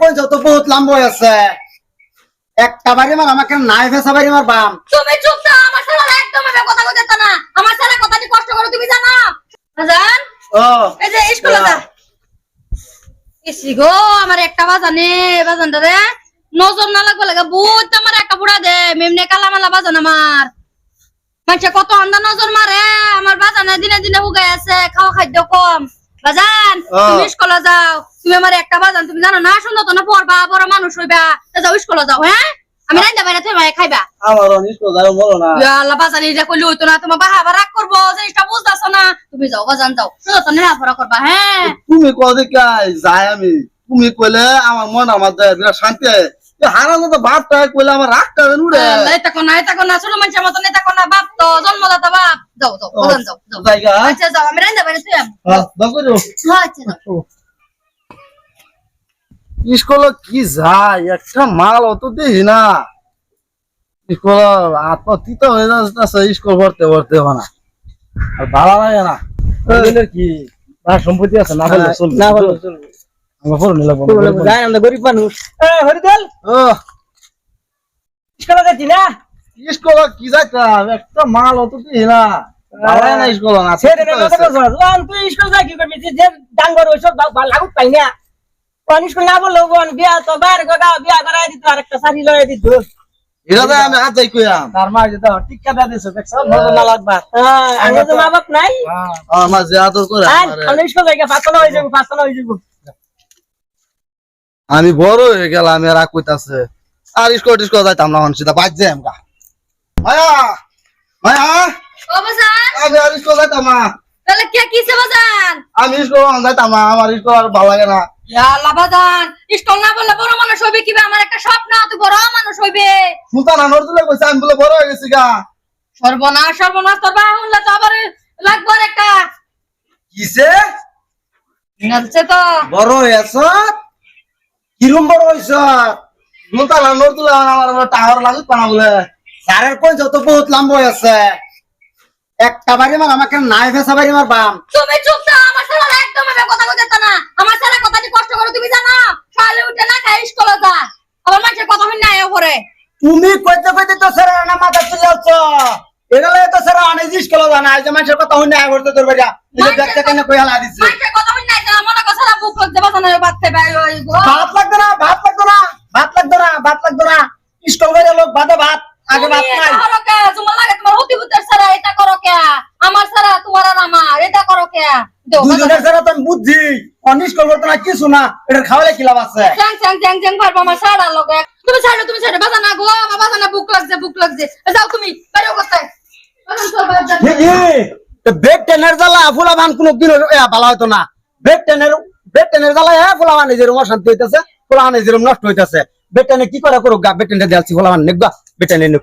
কোন যত বহুত লম্বা আছে? একটা বাড়ি মার আমাকে নাই ফেসা বাড়ি মার বাম। তুমি চুপ থাকো আমার একদম এভাবে কথা না। আমার কথা কষ্ট করো তুমি জানো? ও এই যে স্কুলে যা। ইসি গো আমার একটা বাজানে বাজানটা রে নজর না লাগবে লাগে বহুত আমার একটা বুড়া দে মেমনে কালা মালা বাজান আমার। মানুষে কত আন্দা নজর মারে আমার বাজানে দিনে দিনে হুগাই আছে খাওয়া খাদ্য কম। বাজান তুমি স্কুলে যাও। তুমি আমার একটা বাজান তুমি জানো না? সুন্দর তো না পড়বা বড় মানুষ হইবা। তা যাও স্কুলে যাও হ্যাঁ? আমি রাইন্দা বাইরে তুমি খাইবা। আমার অনিষ্ট যাই বলো না। ইয়া আল্লাহ বাজান এটা কইলে হইতো না। তোমার বাহা আবার রাগ করব জিনিসটা বুঝতেছো না। তুমি যাও বাজান যাও। সুন্দর তো নেহাপড়া করবা হ্যাঁ? তুমি কদি কাই যাই আমি। তুমি কইলে আমার মন আমার দেয় বিরাট শান্তি। হয় হারানো তো বাপটা কইলে আমার রাগটা উড়ে এটা কোনা এটা কোনা ছোট মানুষের মতন এটা কোনা বাপ তো জন্মদাতা বাপ। যাও যাও বাজান যাও যাও। আচ্ছা যাও আমি রাইন্দা বাইরে তুই আচ্ছা যাও। স্কুল কি যায়? একটা মাল অত না। স্কুল আত্মতীত হয়ে যাচ্ছে স্কুল ভরতে ভরতে হবে না। আর ভালো লাগে না। কি বা সম্পত্তি আছে? না না আমরা পড়ো নিলাম যাই আমরা গরিব মানুষ। হরিদল! ও। স্কুলে যাচ্ছি না? স্কুল কি যাইতাম? একটা মাল অত না। ভালো না স্কুল না তুই স্কুল যা কি করবি? যে ডাঙ্গর ওইসব লাগুত পাই না। কোন স্কুল না বলল কোন? বিয়া তো বাইরে গোটা বিয়া করাই দিত আর একটা শাড়ি লয়ে দিত। তো আমি হাত যাই কইয়াম তার মা যেটা টিক্কা দা দিছে দেখছ? নজর না লাগবা। হ্যাঁ, আমি তো মা বাপ নাই। আমার মা যে আদর করে আমারে। আমরা স্কুল যাই ফাঁসনা হয়ে যাব হয়ে যাব। আমি বড় হয়ে গেলাম আমি রাগ কইতাছে আর স্কুল টিস্কুল যাইতাম না হন সিধা বাজ যাই আমকা মায়া মায়া। ও বাজান আমি আর স্কুল যাইতাম না। তাহলে কে কিসে বাজান আমি স্কুল যাইতাম না আমার স্কুল আর ভালো লাগে না। আল্লাহ বাজান স্কুল না বললে বড় মানুষ হইবে কিবা আমার একটা স্বপ্ন তুই বড় মানুষ হইবে। সুলতান আনোয়ার কইছে আমি বলে বড় হয়ে গেছি গা। সর্বনাশ সর্বনাশ তোর বাহা শুনলে তো আবার লাগবে একটা। কিসে? নাচছে তো। বড় হয়েছ? কিরম বড় হয়েছ? সুলতান আনোয়ার আমার টাওয়ার লাগুত পানা বলে। স্যারের কোন যত বহুত লম্বা হয়েছে। একটা বাড়ি মার আমাকে নাই ফেসা বাড়ি মার বাম তুমি চুপ থাকো আমার সারা একদম এভাবে কথা বলতে তো না আমার সারা কথা কি কষ্ট করো তুমি জানো সকালে উঠে না খাই স্কুলে যা। আবার মানুষের কথা শুনে আয় পরে তুমি কইতে কইতে তো স্যার না মাথা তুলে যাচ্ছ। এগুলো তো স্যার অনেক স্কুল জানা এই যে মানুষের কথা শুনে আয় করতে তোর বাড়ি নিজে দেখতে কেন কই হালা দিছে? মানুষের কথা শুনে আয় না মনে কথা বুক লাগতে বাসা না বাচ্চা ভাই ওই ভাত লাগতো না ভাত লাগতো না ভাত লাগতো না ভাত লাগতো না। স্কুল করে লোক ভাতে ভাত আগে ভাত নাই। তোমার লাগে তোমার অতি বুদ্ধের সারা এটা করো কে? আমার সারা তোমার আর আমার এটা করো কে? দুজনের সারা তো বুদ্ধি। স্কুল করতো না কিছু না এটা খাওয়ালে কি লাভ আছে? চ্যাং চ্যাং চ্যাং চ্যাং পারব আমার সারা লগে। তুমি ছাড়ো তুমি ছাড়ো বাসা না গো আমার বাসা না বুক লাগছে বুক লাগছে। যাও তুমি বাইরে বেড টেনের জ্বালা কোনো দিন ভালো হতো না। বেড টেনের বেড টেনের জ্বালা হ্যাঁ ফুলা ভান যেরকম অশান্তি হইতেছে ফুলা ভান যেরকম নষ্ট হইতেছে। বেড টেনে কি করে করুক গা? বেড টেনে দিয়েছি ফুলা ভান নেক গা বেড নেক।